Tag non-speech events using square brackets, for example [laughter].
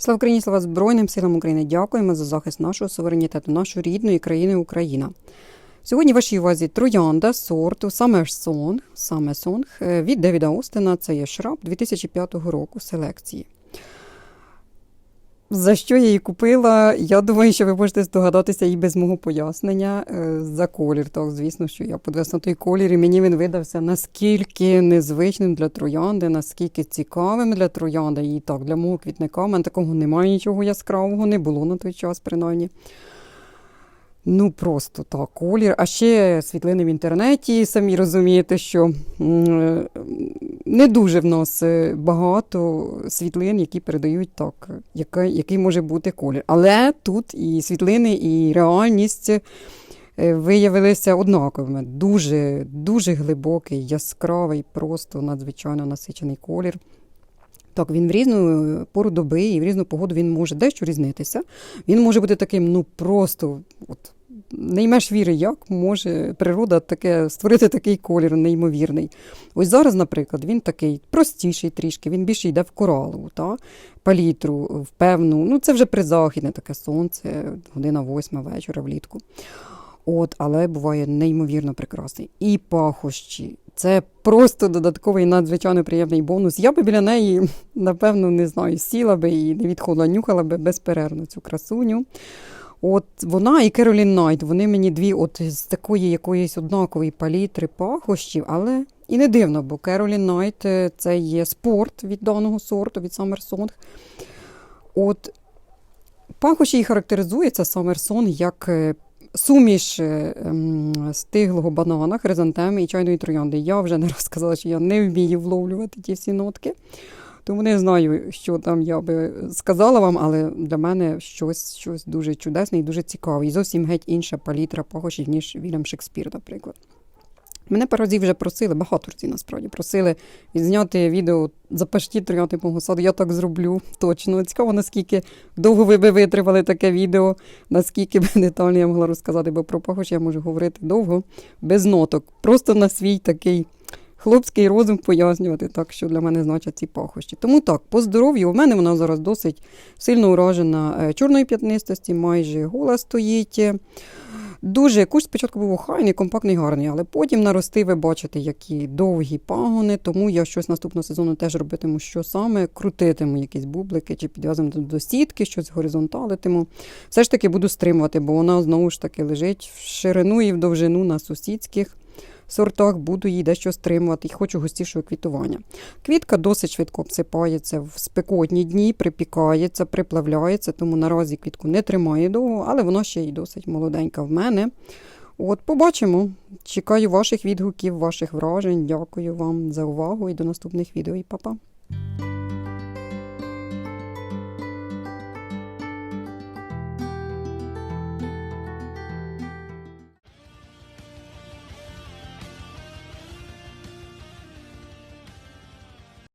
Слава Україні, слава Збройним силам України. Дякуємо за захист нашого суверенітету, нашої рідної країни Україна. Сьогодні в вашій увазі троянда сорту Самерсонг е, від Девіда Остена. Це є шраб 2005 року селекції. За що я її купила? Я думаю, що ви можете здогадатися і без мого пояснення е, за колір. Так, звісно, що я подивилася на той колір, і мені він видався наскільки незвичним для троянди, наскільки цікавим для троянди. І так, для мого квітника в мене такого немає нічого яскравого, не було на той час, принаймні. Ну, просто так, колір. А ще світлини в інтернеті, самі розумієте, що м, не дуже в нас е, багато світлин, які передають так, яка, який може бути колір. Але тут і світлини, і реальність е, виявилися однаковими. Дуже, дуже глибокий, яскравий, просто надзвичайно насичений колір. Так, він в різну пору доби і в різну погоду він може дещо різнитися. Він може бути таким, ну просто от, не ймеш віри, як може природа таке створити такий колір неймовірний. Ось зараз, наприклад, він такий простіший трішки, він більше йде в коралову, та? палітру, в певну. Ну, це вже призахідне таке сонце, година восьма вечора влітку. От, але буває неймовірно прекрасний. І пахощі. Це просто додатковий надзвичайно приємний бонус. Я би біля неї, напевно, не знаю, сіла би і не відходила, нюхала би безперервно цю красуню. От вона і Керолін Найт, вони мені дві от з такої якоїсь однакової палітри пахощів, але і не дивно, бо Керолін Найт е, це є спорт від даного сорту, від Song. От пахощі її характеризується Summer як е, суміш е, ем, стиглого банана, хризантеми і чайної троянди. Я вже не [laughs] розказала, що я не вмію вловлювати ті всі нотки. Тому не знаю, що там я би сказала вам, але для мене щось, щось дуже чудесне і дуже цікаве. І зовсім геть інша палітра пахощів, ніж Вільям Шекспір, наприклад. Мене пару разів вже просили, багато разів насправді просили відзняти відео запашті трояти мого саду. Я так зроблю точно. Цікаво, наскільки довго ви би витримали таке відео, наскільки би детально я могла розказати, бо про пахощі я можу говорити довго, без ноток. Просто на свій такий хлопський розум пояснювати, так що для мене значать ці пахощі. Тому так, по здоров'ю у мене вона зараз досить сильно уражена е, чорної п'ятнистості, майже гола стоїть. Дуже кущ спочатку був охайний, компактний, гарний, але потім нарости, ви бачите, які довгі пагони, тому я щось наступного сезону теж робитиму, що саме крутитиму якісь бублики чи підв'язуємо до сітки, щось горизонталитиму. Все ж таки буду стримувати, бо вона знову ж таки лежить в ширину і в довжину на сусідських сортах, буду її дещо стримувати і хочу густішого квітування. Квітка досить швидко обсипається в спекотні дні, припікається, приплавляється, тому наразі квітку не тримає довго, але вона ще й досить молоденька в мене. От, побачимо. Чекаю ваших відгуків, ваших вражень. Дякую вам за увагу і до наступних відео. І па-па.